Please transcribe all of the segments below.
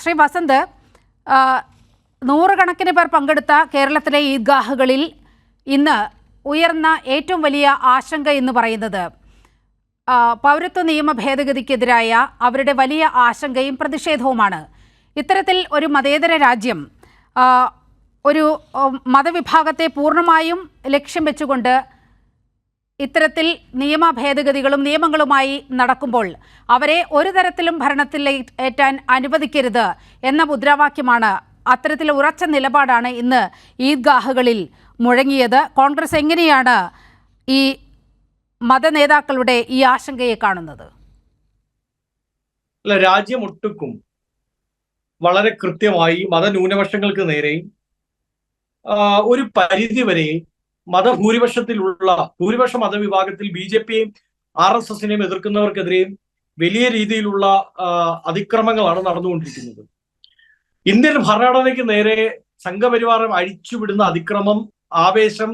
ശ്രീ വസന്ത് നൂറുകണക്കിന് പേർ പങ്കെടുത്ത കേരളത്തിലെ ഈദ്ഗാഹുകളിൽ ഇന്ന് ഉയർന്ന ഏറ്റവും വലിയ ആശങ്ക എന്ന് പറയുന്നത് പൗരത്വ നിയമ ഭേദഗതിക്കെതിരായ അവരുടെ വലിയ ആശങ്കയും പ്രതിഷേധവുമാണ്. ഇത്തരത്തിൽ ഒരു മതേതര രാജ്യം ഒരു മതവിഭാഗത്തെ പൂർണമായും ലക്ഷ്യം വെച്ചുകൊണ്ട് ഇത്തരത്തിൽ നിയമ ഭേദഗതികളും നിയമങ്ങളുമായി നടക്കുമ്പോൾ അവരെ ഒരു തരത്തിലും ഭരണത്തിൽ ഏറ്റാൻ അനുവദിക്കരുത് എന്ന മുദ്രാവാക്യമാണ് അത്തരത്തിൽ ഉറച്ച നിലപാടാണ് ഇന്ന് ഈദ്ഗാഹുകളിൽ മുഴങ്ങിയത്. കോൺഗ്രസ് എങ്ങനെയാണ് ഈ മതനേതാക്കളുടെ ഈ ആശങ്കയെ കാണുന്നത്? രാജ്യമൊട്ടുക്കും വളരെ കൃത്യമായി മതന്യൂനപക്ഷങ്ങൾക്ക് നേരെയും ഒരു പരിധി വരെ മതഭൂരിപക്ഷത്തിലുള്ള ഭൂരിപക്ഷ മതവിഭാഗത്തിൽ ബി ജെ പിയെയും ആർ എസ് എസിനെയും എതിർക്കുന്നവർക്കെതിരെയും വലിയ രീതിയിലുള്ള അതിക്രമങ്ങളാണ് നടന്നുകൊണ്ടിരിക്കുന്നത്. ഇന്ത്യൻ ഭരണഘടനയ്ക്ക് നേരെ സംഘപരിവാരം അഴിച്ചുവിടുന്ന അതിക്രമം ആവേശം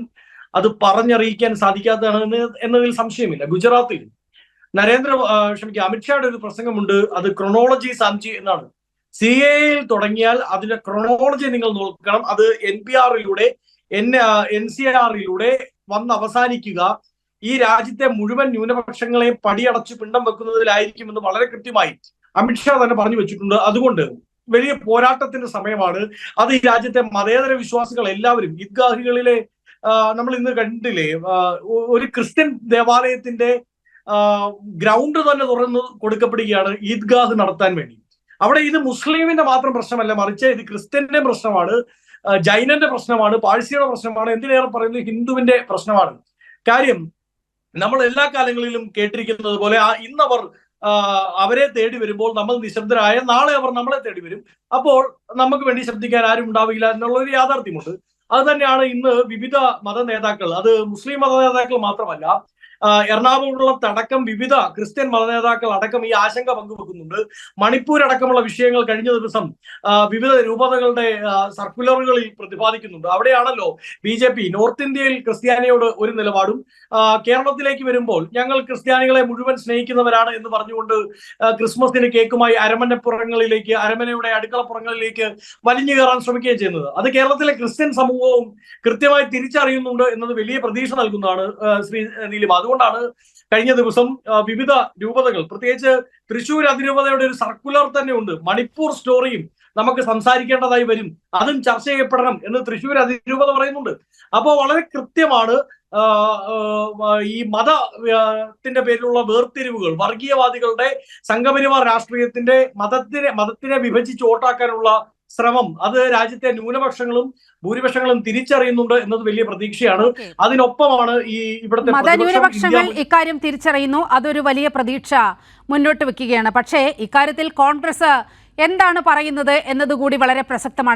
അത് പറഞ്ഞറിയിക്കാൻ സാധിക്കാത്തതാണ് എന്നതിൽ സംശയമില്ല. ഗുജറാത്തിൽ നരേന്ദ്ര ക്ഷമിക്കുക അമിത്ഷായുടെ ഒരു പ്രസംഗമുണ്ട്. അത് ക്രൊണോളജി സാംജി എന്നാണ്. സി എയിൽ തുടങ്ങിയാൽ അതിന്റെ ക്രൊണോളജി നിങ്ങൾ നോക്കണം. അത് എൻ പി ആറിലൂടെ എൻ എൻ സി ആറിലൂടെ വന്ന് അവസാനിക്കുക. ഈ രാജ്യത്തെ മുഴുവൻ ന്യൂനപക്ഷങ്ങളെയും പടിയടച്ച് പിണ്ടം വെക്കുന്നതിലായിരിക്കുമെന്ന് വളരെ കൃത്യമായി അമിത്ഷാ തന്നെ പറഞ്ഞു വെച്ചിട്ടുണ്ട്. അതുകൊണ്ട് വലിയ പോരാട്ടത്തിന്റെ സമയമാണ്. അത് ഈ രാജ്യത്തെ മതേതര വിശ്വാസികൾ എല്ലാവരും ഈദ്ഗാഹികളിലെ നമ്മൾ ഇന്ന് കണ്ടില്ലേ ഒരു ക്രിസ്ത്യൻ ദേവാലയത്തിന്റെ ഗ്രൗണ്ട് തന്നെ തുറന്ന് കൊടുക്കപ്പെടുകയാണ് ഈദ്ഗാഹ് നടത്താൻ വേണ്ടി. അവിടെ ഇത് മുസ്ലിമിന്റെ മാത്രം പ്രശ്നമല്ല മറിച്ച് ഇത് ക്രിസ്ത്യന്റെ പ്രശ്നമാണ്. ജൈനന്റെ പ്രശ്നമാണ് പാഴ്സിയുടെ പ്രശ്നമാണ് എന്തിനേറെ പറയുന്നത് ഹിന്ദുവിന്റെ പ്രശ്നമാണ്. കാര്യം നമ്മൾ എല്ലാ കാലങ്ങളിലും കേട്ടിരിക്കുന്നത് പോലെ ആ ഇന്നവർ അവരെ തേടി വരുമ്പോൾ നമ്മൾ നിശബ്ദരായ നാളെ അവർ നമ്മളെ തേടി വരും. അപ്പോൾ നമുക്ക് വേണ്ടി ശബ്ദിക്കാൻ ആരും ഉണ്ടാവില്ല എന്നുള്ള ഒരു യാഥാർത്ഥ്യമുണ്ട്. അത് തന്നെയാണ് ഇന്ന് വിവിധ മത നേതാക്കൾ അത് മുസ്ലിം മത നേതാക്കൾ മാത്രമല്ല ആ, തടക്കം വിവിധ ക്രിസ്ത്യൻ മത നേതാക്കൾ അടക്കം ഈ ആശങ്ക പങ്കുവെക്കുന്നുണ്ട്. മണിപ്പൂർ അടക്കമുള്ള വിഷയങ്ങൾ കഴിഞ്ഞ ദിവസം വിവിധ രൂപതകളുടെ സർക്കുലറുകളിൽ പ്രതിപാദിക്കുന്നുണ്ട്. അവിടെയാണല്ലോ ബി ജെ പി നോർത്ത് ഇന്ത്യയിൽ ക്രിസ്ത്യാനിയോട് ഒരു നിലപാടും കേരളത്തിലേക്ക് വരുമ്പോൾ ഞങ്ങൾ ക്രിസ്ത്യാനികളെ മുഴുവൻ സ്നേഹിക്കുന്നവരാണ് എന്ന് പറഞ്ഞുകൊണ്ട് ക്രിസ്മസിന് കേക്കുമായി അരമനപ്പുറങ്ങളിലേക്ക് അരമനയുടെ അടുക്കളപ്പുറങ്ങളിലേക്ക് വലിഞ്ഞു കയറാൻ ശ്രമിക്കുകയും ചെയ്യുന്നത്. അത് കേരളത്തിലെ ക്രിസ്ത്യൻ സമൂഹവും കൃത്യമായി തിരിച്ചറിയുന്നുണ്ട് എന്നത് വലിയ പ്രതീക്ഷ നൽകുന്നതാണ് ശ്രീ നീലിമ. അതുകൊണ്ടാണ് കഴിഞ്ഞ ദിവസം വിവിധ രൂപതകൾ പ്രത്യേകിച്ച് തൃശൂർ അതിരൂപതയുടെ ഒരു സർക്കുലർ തന്നെ ഉണ്ട്. മണിപ്പൂർ സ്റ്റോറിയും നമുക്ക് സംസാരിക്കേണ്ടതായി വരും. അതും ചർച്ച ചെയ്യപ്പെടണം എന്ന് തൃശ്ശൂർ അതിരൂപത പറയുന്നുണ്ട്. അപ്പോൾ വളരെ കൃത്യമാണ് ഈ മതത്തിന്റെ പേരിലുള്ള വേർതിരിവുകൾ വർഗീയവാദികളുടെ സംഘപരിവാർ രാഷ്ട്രീയത്തിന്റെ മതത്തിനെ മതത്തിനെ വിഭജിച്ച് വോട്ടാക്കാനുള്ള ശ്രമം അത് രാജ്യത്തെ ന്യൂനപക്ഷങ്ങളും ഭൂരിപക്ഷങ്ങളും തിരിച്ചറിയുന്നുണ്ട് എന്നത് വലിയ പ്രതീക്ഷയാണ്. അതിനൊപ്പമാണ് ഈ ഇവിടുത്തെ മതന്യൂനപക്ഷങ്ങൾ ഇക്കാര്യം തിരിച്ചറിയുന്നു. അതൊരു വലിയ പ്രതീക്ഷ മുന്നോട്ട് വെക്കുകയാണ്. പക്ഷേ ഇക്കാര്യത്തിൽ കോൺഗ്രസ് എന്താണ് പറയുന്നത് എന്നതുകൂടി വളരെ പ്രസക്തമാണ്.